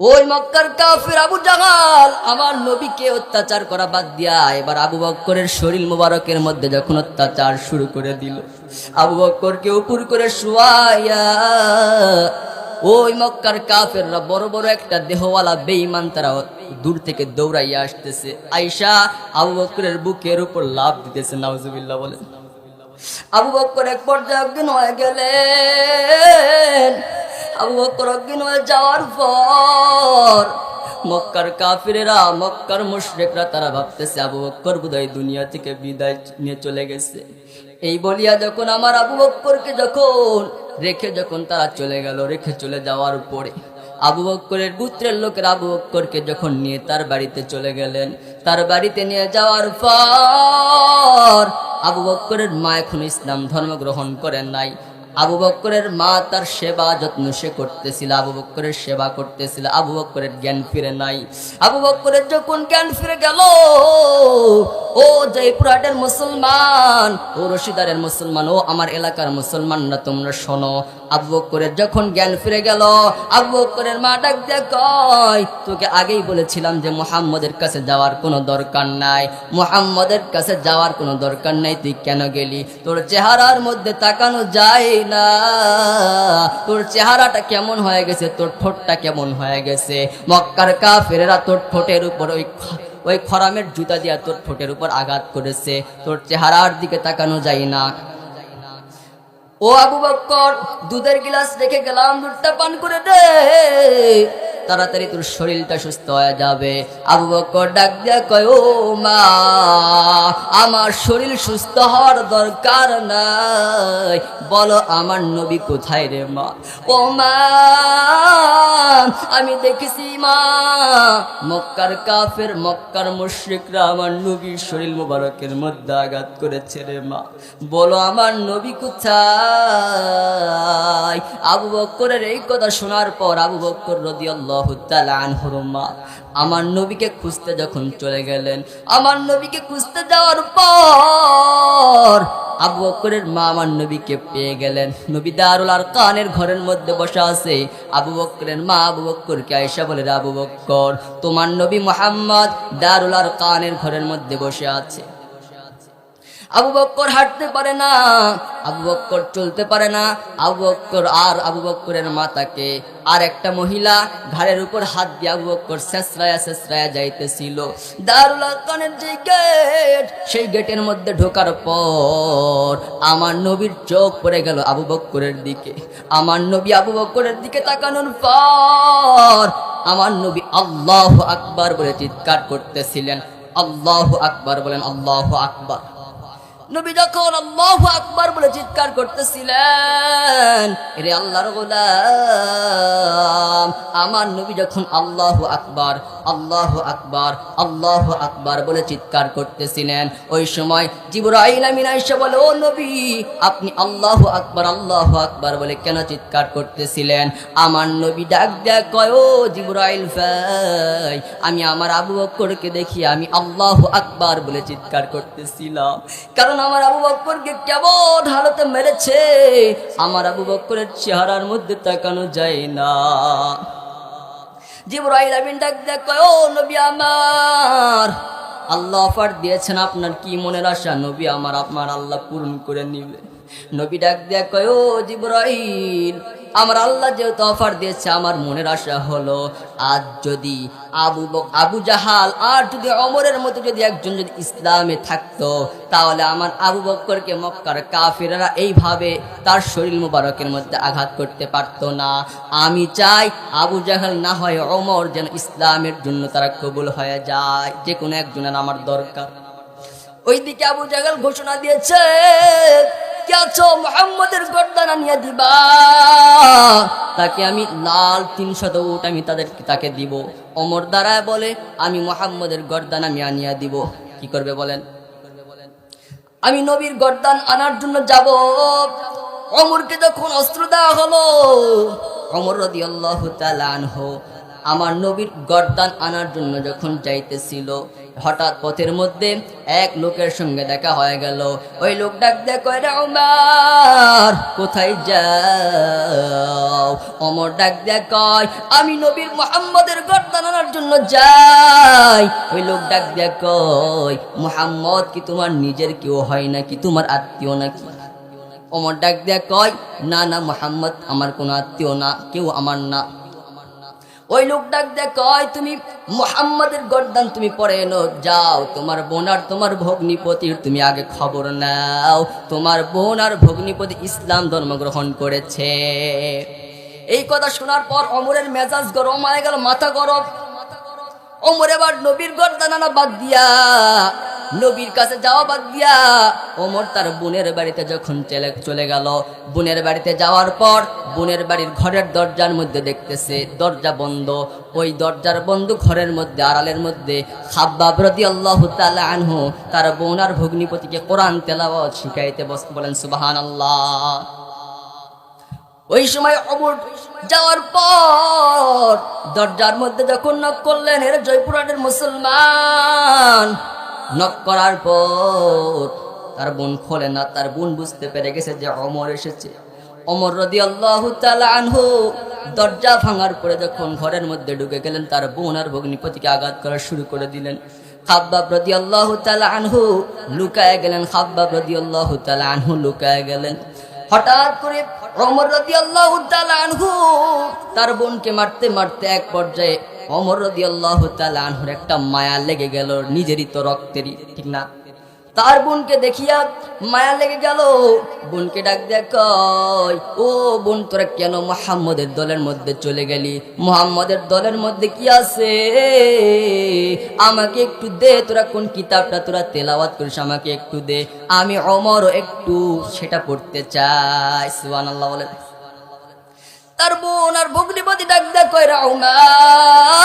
ওই মক্কার কাফির আবু জাহাল, আমার নবীকে অত্যাচার করা বাদ দিয়া এবার আবু বক্করের শরীর মোবারকের মধ্যে যখন অত্যাচার শুরু করে দিল, আবু বক্করকে উপর করে শুয়াইয়া, ওই মক্কার কাফেররা বড় বড় একটা দেহওয়ালা বেঈমান তারা দূর থেকে দৌড়াইয়া আসতেছে। আইসা আবু বক্করের বুকের উপর লাভ দিতেছে, নাউজুবিল্লাহ বলেন। আবু বক্কর এক পর্যায়ে গেলেন। আবু বক্কর অজ্ঞান হয়ে যাওয়ার পর মক্কার কাফিরেরা, মক্কার মুশরিকরা তারা ভাবতেছে, আবু বক্কর বোধহয় দুনিয়া থেকে বিদায় নিয়ে চলে গেছে। এই বলিয়া যখন আমার আবু বক্করকে যখন রেখে, যখন তারা চলে গেল, রেখে চলে যাওয়ার পরে, আবু বক্করের পুত্রের লোকের আবু বক্করকে যখন নিয়ে তার বাড়িতে চলে গেলেন, তার বাড়িতে নিয়ে যাওয়ার পর আবু বক্করের মা এখন ইসলাম ধর্ম গ্রহণ করেন নাই। আবু বক্করের মা তার সেবা যত্ন সে করতেছিল, আবু বক্করের সেবা করতেছিল, আবু বক্করের জ্ঞান ফিরে নাই। আবু বক্করের যখন জ্ঞান ফিরে গেল, ও জয়পুরহাটের মুসলমান, ও রশিদারের মুসলমান, ও আমার এলাকার মুসলমানরা তোমরা শোনো। আবু বক্করের যখন জ্ঞান ফিরে গেল, আবু বক্করের মা ডাক দিয়ে কয়, তোকে আগেই বলেছিলাম যে মুহাম্মদের কাছে যাওয়ার কোনো দরকার নাই। মুহাম্মদের কাছে যাওয়ার কোনো দরকার নাই, তুই কেন গেলি? তোর চেহারার মধ্যে তাকানো যায় না তোর চেহারাটা কেমন হয়ে গেছে? তোর ঠোঁটটা কেমন হয়ে গেছে? মক্কার তোর ঠোঁটের উপর ওই ওই খরামের জুতা দিয়া তোর ঠোঁটের উপর আঘাত করেছে। তোর চেহারার দিকে তাকানো যায় না। ও আবু বক্কর, দুধের গিলাস রেখে গেলাম, দুধটা পান করে দে। তাড়াতাড়ি তোর শরীরটা সুস্থ হয়ে যাবে। আবু বক্কর ডাক দিয়া কয়, ও মা, আমার শরীর সুস্থ হওয়ার দরকার নাই। বলো, আমার নবী কোথায় রে মা? ও মা, আমি দেখেছি মা, মক্কার কাফের, মক্কার মুশরিকরা আমার নবীর শরীর মোবারকের মধ্যে আঘাত করেছে রে মা। বলো, আমার নবী কোথায়? আবু বক্করের এই কথা শোনার পর আবু বক্কর রদিয়াল্লাহু আমার নবীকে খুঁজতে যখন চলে গেলেন, আমার নবীকে খুঁজতে যাওয়ার পর আবু বক্করের মা আমার নবীকে পেয়ে গেলেন। নবী দারুল আর কানের ঘরের মধ্যে বসা আছে। আবু বক্করের মা আবু বক্করকে আয়সা বলে আবু বক্কর তোমার নবী মোহাম্মদ দারুল আর কানের ঘরের মধ্যে বসে আছে। আবু বক্কর হাঁটতে পারে না, আবু বক্কর চলতে পারে না, আবু বক্কর আর আবু বক্করের মাতাকে। আর একটা মহিলা ঘাড়ের উপর হাত দিয়ে আবু বক্কর শেষরায়া শেষরায়া যাইতেছিল। দারুল আরকানের যে গেট, সেই গেটের মধ্যে ঢোকার পর আমার নবীর চোখ পড়ে গেল আবু বক্করের দিকে। আমার নবী আবু বক্করের দিকে তাকানোর পর আমার নবী আল্লাহ আকবার বলে চিৎকার করতেছিলেন। আল্লাহ আকবার বলেন, আল্লাহ আকবার। নবী যখন আল্লাহু আকবার বলে চিৎকার করতেছিলেন রে আল্লাহর গোলাম, আমার নবী যখন আল্লাহু আকবার আল্লাহু আকবার আল্লাহু আকবার বলে চিৎকার করতেছিলেন, ওই সময় জিবরাইল আমিন বলে, ও নবী, আপনি আল্লাহু আকবার আল্লাহু আকবার বলে কেন চিৎকার করতেছিলেন? আমার নবী ডাক দেয়া কয়, ও জিবরাইল ভাই, আমি আমার আবু বক্করকে দেখি আমি আল্লাহু আকবার বলে চিৎকার করতেছিলাম। কারণ আমার আবু বক্করকে কেমন হালতে মেরেছে, আমার আবু বক্করের চেহারার মধ্যে তাকানো যায় না। জিবরাইল আমিন ডাক কয়, ও নবী আমার, আল্লাহ অফার দিয়েছেন আপনার কি মনের আশা? নবী আমার, আপনার আল্লাহ পূরণ করে নিবে। নবী ডাক দেয়া কয় জিবরাইল, আমার আল্লাহ যেহেতু অফার দিয়েছে, আমার মনের আশা হলো, আজ যদি আবু আবু জাহাল আর যদি অমরের মতো যদি একজন যদি ইসলামে থাকতো, তাহলে আমার আবু বক্করকে মক্কার কাফিরেরা এইভাবে তার শরীর মুবারকের মধ্যে আঘাত করতে পারতো না। আমি চাই আবু জাহাল না হয় অমর যেন ইসলামের জন্য তারা কবুল হয়ে যায়, যে কোনো একজনের আমার দরকার। ওইদিকে আবু জাহাল ঘোষণা দিয়েছে কে আছো, মোহাম্মদের গর্দানা নিয়ে দিবা। তাকে আমি লাল তিনশত উট আমি তাদেরকে তাকে দিব। অমর দ্বারায় বলে, আমি মোহাম্মদের গর্দান আমি আনিয়া দিব। কি করবে বলেন? আমি নবীর গর্দান আনার জন্য যাব। অমরকে যখন অস্ত্র দেওয়া হলো, অমর রদি আল্লাহ আনহো আমার নবীর গর্দান আনার জন্য যখন যাইতেছিল, হঠাৎ পথের মধ্যে এক লোকের সঙ্গে দেখা হয়ে গেল। ওই লোক ডাক আমার কোথায় যাও? অমর ডাক দেখায় আমি নবীর মোহাম্মদের গর্দান আনার জন্য যাই। ওই লোক ডাক দেখায় মোহাম্মদ কি তোমার নিজের কেউ হয় নাকি? তোমার আত্মীয় নাকি? অমর ডাক দেয়া কয়, না না, মোহাম্মদ আমার কোনো আত্মীয় না, কেউ আমার না। ওই লোক ডাক দেয়া কয় তুমি মোহাম্মদের গর্দান তুমি পরে এনো, যাও। তোমার বোন আর তোমার ভগ্নিপতির তুমি আগে খবর নাও। তোমার বোন আর ভগ্নিপতি ইসলাম ধর্ম গ্রহণ করেছে। এই কথা শোনার পর অমরের মেজাজ গরম হয়ে গেল, মাথা গরম। ওমর এবার নবীর গর্দানা বাদ দিয়া নবীর কাছে যাওয়া বাদ দিয়া ওমর তার বোনের বাড়িতে যখন চলে চলে গেল। বোনের বাড়িতে যাওয়ার পর বোনের বাড়ির ঘরের দরজার মধ্যে দেখতেছে, দরজা বন্ধ। ওই দরজার বন্ধ ঘরের মধ্যে, আড়ালের মধ্যে খাব্বাব রদি আল্লাহ আনহু তার বোন আর ভগ্নিপতিকে কোরআন তেলাওয়াত শিখাইতে বস, বলেন সুবাহান আল্লাহ ওই সময় অমর যাওয়ার পর দরজার মধ্যে যখন নক করলেন, এর জয়পুরহাটের মুসলমান নক করার পর তার বোন খোলে না, তার বোন বুঝতে পেরে গেছে যে অমর এসেছে। অমর রদি আল্লাহ আনহু দরজা ভাঙার পরে যখন ঘরের মধ্যে ঢুকে গেলেন, তার বোন আর ভগ্নিপতিকে আঘাত করা শুরু করে দিলেন। খাব্বাব রদি আল্লাহ আনহু লুকায় গেলেন, খাব্বাব রদি আল্লাহ আনহু লুকায় গেলেন। হঠাৎ করে অমর রাদিয়াল্লাহু তাআলা আনহু তার বোনকে মারতে মারতে এক পর্যায়ে অমর রাদিয়াল্লাহু তাআলা আনহুর একটা মায়া লেগে গেল নিজেরই তো রক্তেরই, ঠিক না? তার বোনকে দেখিয়া মায়া লেগে গেল, বোনকে ডাক দেখ ও বোন, তোরা কেন মোহাম্মদের দলের মধ্যে চলে গেলি? মোহাম্মদের দলের মধ্যে কি আছে? আমাকে একটু দে, তোরা কোন কিতাবটা তোরা তেলাওয়াত করিস আমাকে একটু দে। আমি অমরও একটু সেটা পড়তে চাই। সুবান আল্লাহ বলেন তার বোন আর ভগ্নিপতি ডাক দেখ রাউমার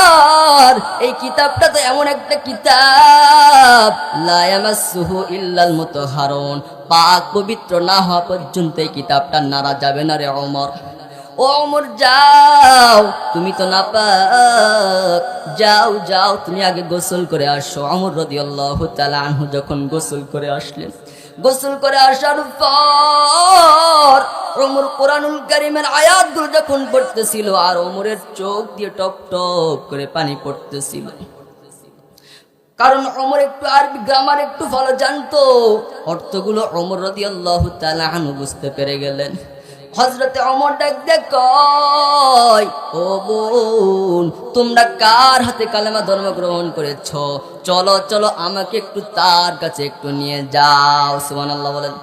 এই কিতাবটা তো এমন একটা কিতাব লায়ামাসুহু ইল্লাল মুতাহহারুন পাক পবিত্র না হওয়া পর্যন্ত এই কিতাবটা নাড়া যাবে না রে অমর ও অমর যাও, তুমি তো না পাক যাও যাও, তুমি আগে গোসল করে আসো। অমর রাদিয়াল্লাহু তাআলা আনহু যখন গোসল করে আসলেন গোসল করে আসার পর ওমর কোরআনুল কারিমের আয়াতগুলো যখন পড়তেছিল আর ওমরের চোখ দিয়ে টপ টপ করে পানি পড়তেছিল। কারণ অমর একটু আরবি গ্রামার একটু ভালো জানতো, অর্থগুলো অমর রদি আল্লাহ তালাহানু বুঝতে পেরে গেলেন। হজরতে অমর ডাক দেখ ও বোন, তোমরা কার হাতে কালেমা ধর্ম গ্রহণ করেছ? চলো চলো আমাকে একটু তার কাছে একটু নিয়ে যাও। সুমান আল্লাহ বলেন।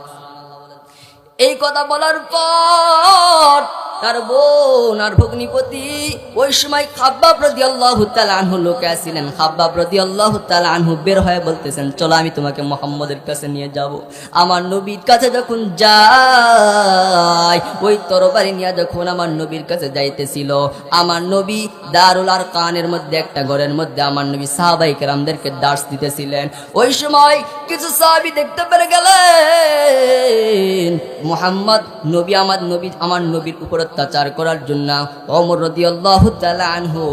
এই কথা বলার পর তার বোন আর ভগ্নিপতি ওই সময় খাব্বাব রদি আল্লাহ আনহু লোকে আসিলেন। খাব্বাব রদি আল্লাহ আনহু বের হয়ে বলতেছেন, চলো আমি তোমাকে মোহাম্মদের কাছে নিয়ে যাব। আমার নবীর কাছে যখন যাই, ওই তরবারি নিয়ে যখন আমার নবীর কাছে যাইতেছিল, আমার নবী দারুল আর কানের মধ্যে একটা ঘরের মধ্যে আমার নবী সাহাবাই কেরামদেরকে দাস দিতেছিলেন। ওই সময় কিছু সাহাবি দেখতে পেরে গেলেন। মোহাম্মদ, নবী আমার নবী, আমার নবীর উপর অত্যাচার করার জন্য অমর তাআলা আনহু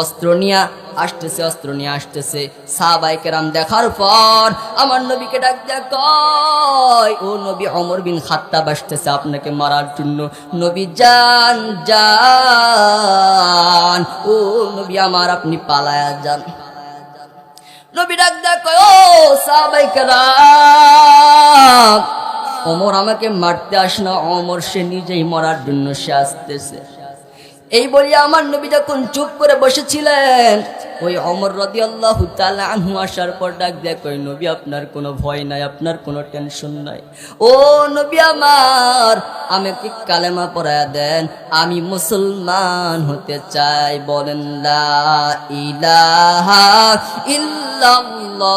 অস্ত্র নিয়ে আসতেছে, অস্ত্র নিয়ে আসতেছে। সাহাবাই কেরাম দেখার পর আমার নবীকে ডাক কয়, ও নবী অমর বিন খাত্তাব আসতেছে আপনাকে মারার জন্য। নবী, যান যান। ও নবী আমার, আপনি পালায়া যান। নবী ডাক কয়, ও সাহাবাই কেরাম অমর আমাকে মারতে আস না অমর সে নিজেই মরার জন্য সে আসতেছে। এই বলি আমার নবী যখন চুপ করে বসেছিলেন, ওই অমর রদি আল্লাহ আনহু আসার পর ডাক দেখ ওই নবী, আপনার কোনো ভয় নাই, আপনার কোনো টেনশন নাই। ও নবী আমার, আমাকে কালেমা পড়ায়া দেন, আমি মুসলমান হতে চাই। বলেন ইলাহা ইল্লাল্লাহু।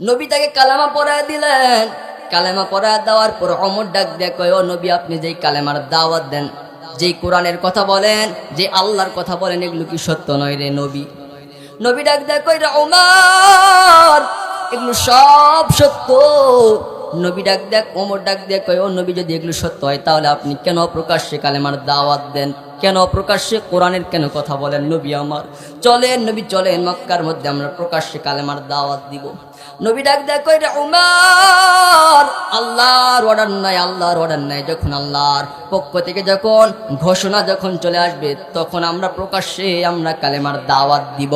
নবী তাকে কালামা পড়ায় দিলেন। কালেমা পড়ায় দেওয়ার পর অমর ডাক দিয়ে কয়, ও নবী, আপনি যেই কালেমার দাওয়াত দেন, যেই কোরআনের কথা বলেন যে আল্লাহর কথা বলেন, এগুলো কি সত্য নয় রে নবী? নবী ডাক দেয় কই রে ওমর, এগুলো সব সত্য। নবী ডাক দেখ, ওমর ডাক দেখ, কয়, ও নবী, যদি এগুলো সত্য হয়, তাহলে আপনি কেন প্রকাশ্যে কালেমার দাওয়াত দেন? কেন প্রকাশ্যে কোরআনের কেন কথা বলেন নবী আমার? চলেন নবী, চলেন, মক্কার মধ্যে আমরা প্রকাশ্যে কালেমার দাওয়াত দিব। নবী ডাক দেখ রে উমার, আল্লাহর অর্ডার নাই, আল্লাহর অর্ডার নাই। যখন আল্লাহর পক্ষ থেকে যখন ঘোষণা যখন চলে আসবে, তখন আমরা প্রকাশ্যে আমরা কালেমার দাওয়াত দিব।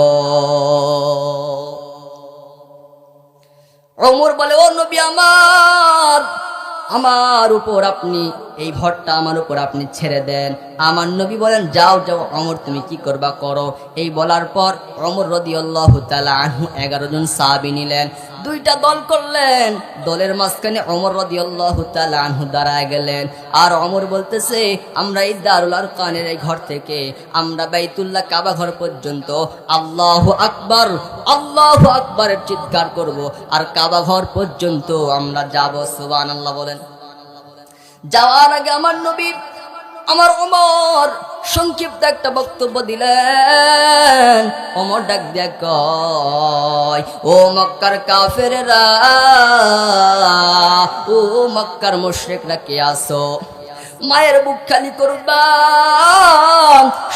অমর বলে ও নবী আমার আমার উপর আপনি এই ভরটা আমার উপর আপনি ছেড়ে দেন। আমার নবী বলেন, যাও যাও, অমর, তুমি কি করবা? করো। এই বলার পর অমর রদি আল্লাহ আনহু এগারো জন সাহাবি নিলেন। দুইটা দল করলেন। দলের মাঝখানে অমর রদি আল্লাহ দাঁড়ায় গেলেন। আর অমর বলতেছে, আমরা এই দারুল আর কানের এই ঘর থেকে, আমরা বাইতুল্লাহ কাবা ঘর পর্যন্ত আল্লাহ আকবর, আল্লাহ আকবরের চিৎকার করব। আর কাবা ঘর পর্যন্ত আমরা যাব। সুবান আল্লাহ বলেন। যাওয়ার আগে আমার নবী, আমার ওমর সংক্ষিপ্ত একটা বক্তব্য দিলেন। ওমর ডাক কয়, ও মক্কার কাফেরেরা, ও মক্কার মুশরিকরা কে আসো মায়ের বুক খালি করবা,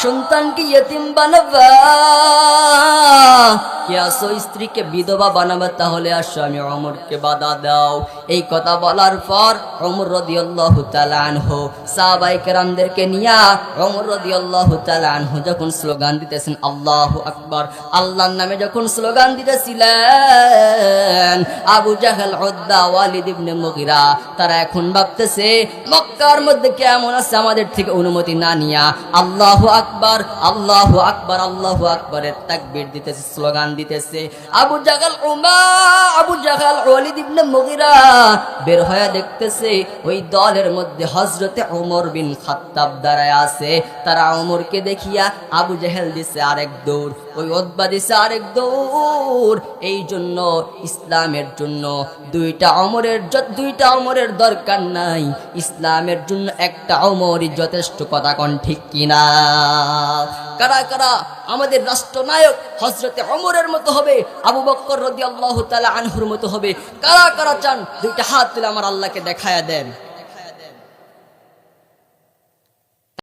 সন্তানকে ইয়েতিম বানাবা কে আসো স্ত্রীকে বিধবা বানাবে, তাহলে আসো আমি অমরকে বাধা দাও। এই কথা বলার পর অমর রদি আল্লাহ আনহু সাহাবাই কেরামদেরকে নিয়া অমর রদি আল্লাহ আনহু যখন স্লোগান দিতেছেন, আল্লাহ আকবার আল্লাহর নামে যখন স্লোগান দিতেছিলেন আবু জাহেল হদ্দা ওয়ালিদ ইবনে মুগিরা, তারা এখন ভাবতেছে, মক্কার মধ্যে কেমন আছে আমাদের থেকে অনুমতি না নিয়া? আল্লাহ আকবার আল্লাহ আকবার আল্লাহ আকবরের তাকবীর দিতেছে স্লোগান দিতেছে। আবু জাগাল, উমা, আবু জাগাল, ওয়ালিদ ইবনে মুগিরা বের হয়ে দেখতেছে, ওই দলের মধ্যে হজরতে ওমর বিন খাত্তাব দাঁড়ায় আছে। তারা ওমরকে দেখিয়া আবু জাহেল দিছে আরেক দৌড়। ওই ওদবা দিছে আরেক দৌড়। এই জন্য ইসলামের জন্য দুইটা অমরের দুইটা অমরের দরকার নাই। ইসলামের জন্য একটা অমরই যথেষ্ট কথা কন ঠিক কিনা? কারা কারা? আমাদের রাষ্ট্রনায়ক হজরতে অমরের মতো হবে, আবু বক্কর রদি আল্লাহ তালা আনহুর মতো হবে। কারা কারা চান? দুইটা হাত তুলে আমার আল্লাহকে দেখায়া দেন।